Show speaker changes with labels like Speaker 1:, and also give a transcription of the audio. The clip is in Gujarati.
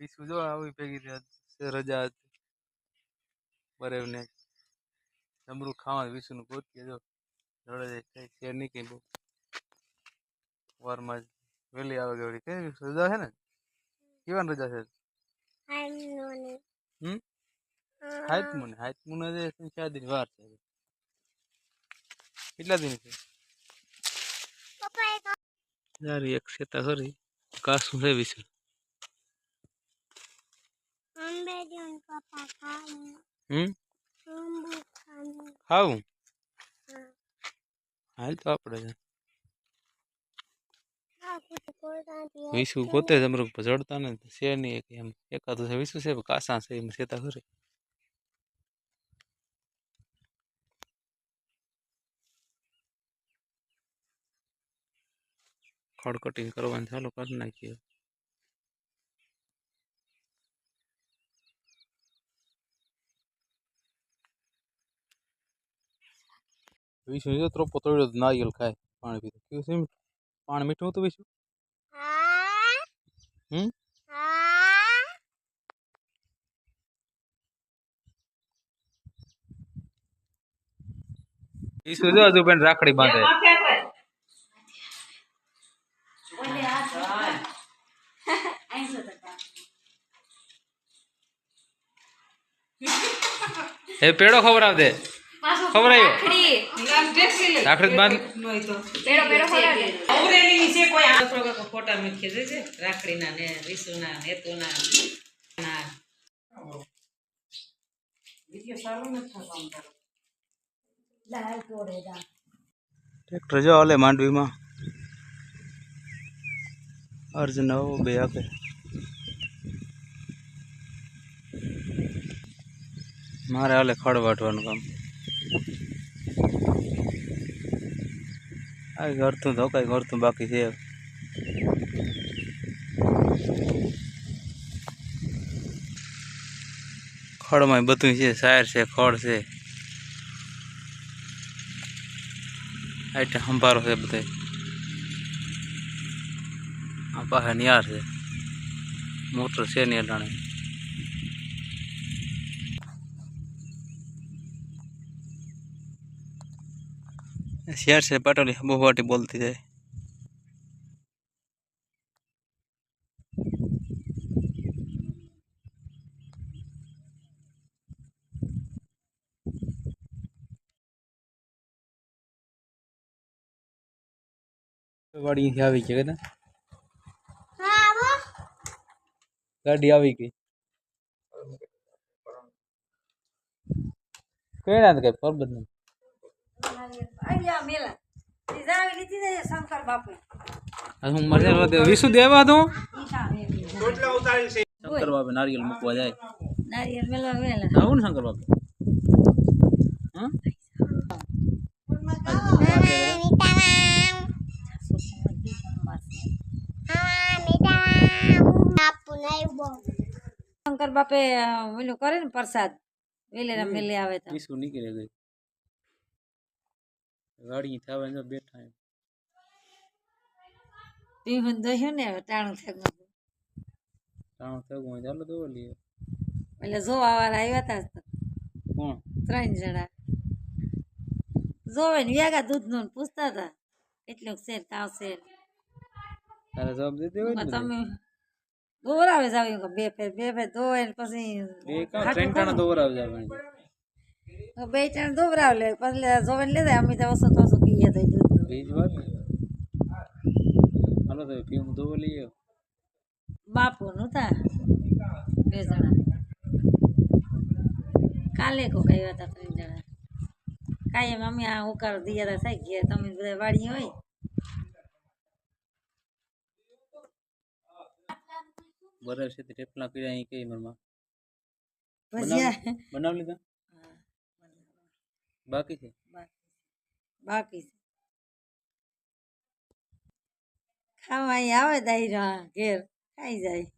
Speaker 1: વિશું જો આવી ભેગી રજા હતી. બરેવ ને જમરૂ ખાવા વિશું ગોતીએ જો જાય કઈ શેર નહીં કઈ બહુ. વારમાં જ વહેલી આવે ગઈ કઈ રજા છે ને? કેવાની રજા છે? હમ? હાઈટ મુને હાઈટ મુને જે ચાર દિન વાર છે. કેટલા દિન છે? યાર એક સેતા ખરી. કાસું છે. વિશે હમ ખાવું હાલ તો આપણે વિસુ પોતે જ અમરુક જડતા ને છે નહીં એક એમ એકાદું છે વિસુ છે પણ કાસા છે એમ સેતા ખરી ખડ કટિંગ કરવાનું ચાલુ કરી નાખીએ વિસુ જો ત્રોપો તોડ્યો તો નારિયેલ ખાય, પાણી પીધું. કેવું છે પાણી મીઠું હતું વિસુ? હમ? હજુ પણ રાખડી બાંધે. એ પેડો ખવડાવ દે ખવડાવ્યો રાખડી. બાંધ.
Speaker 2: અવરેલી છે કોઈ આ લોકો ફોટા મૂકી દે છે રાખડીના ને વિશુના ને હેતુના ના. વિડિયો ચાલુ નથી થતો આમ તારો.
Speaker 1: ટ્રેક્ટર જો હાલે માંડવીમાં. અર્જુન આવો બે આપે. મારે હાલે ખડ વાટવાનું કામ. આ ઘરતું તો કઈ ઘરતું બાકી છે ખડમાં બધું છે સાયર છે ખડ છે આઈટમ સંભારો છે બધે આ પાસે નિયાર છે મોટર છે ને અટાણે શેર છે પટોલી બહુ વાટી બોલતી જાય વાડીથી આવી ગઈ ને ગાડી આવી ગઈ કઈ ના કઈ પરબત નહીં આ હું મરજે વિસુ દેવા. તો? શંકર બાપે નારિયેલ મૂકવા જાય.
Speaker 2: નારિયેળ મેલા. વેલા
Speaker 1: આવું ને શંકર બાપે? હા?
Speaker 2: શંકર બાપે ઓલું કરે ને પ્રસાદ. વેલેરા મેલે આવે તો.
Speaker 1: વિસુ નીકળી ગઈ. ગાડી થાવે જો બેઠા એમ.
Speaker 2: પીહું દોહ્યું ને ટાણું થયું
Speaker 1: ટાણું થયું હોય ચાલો તો લઈએ.
Speaker 2: એટલે જોવા વાળા આવ્યા હતા
Speaker 1: કોણ?
Speaker 2: ત્રણ જણા. જોવે ને વેગા દૂધનું નું પૂછતા હતા કેટલું શેર તાવ શેર?
Speaker 1: તારે જવાબ દીધી હોય?
Speaker 2: તમે દોરાવે જાવ બે ફેર બે ફેર ધોવે ને પછી
Speaker 1: બે કાં ત્રણ ટાણા
Speaker 2: ખરું.
Speaker 1: દોરાવ
Speaker 2: તો બે ત્રણ ધોબરાવલે લે પછી લે જોવે ને લેતા અમે તો ઓછો તો ઓછો પીએ તો દૂધ
Speaker 1: બીજ વાત હાલો તો પીવું દો લઈએ
Speaker 2: બાપુ નું તા બે જણા. કાલે કો કઈ હતા ત્રણ જણા. કાયમ અમે આ ઉકાર દિયા થાય ગયા તમે બધા વાડી હોય.
Speaker 1: બરાબર છે તે ટેપલા કર્યા અહીં કઈ મરમાં?
Speaker 2: ભજીયા.
Speaker 1: બનાવી લીધા? બાકી છે?
Speaker 2: બાકી છે. ખાવા આવે દાયરા ઘેર ખાઈ જાય.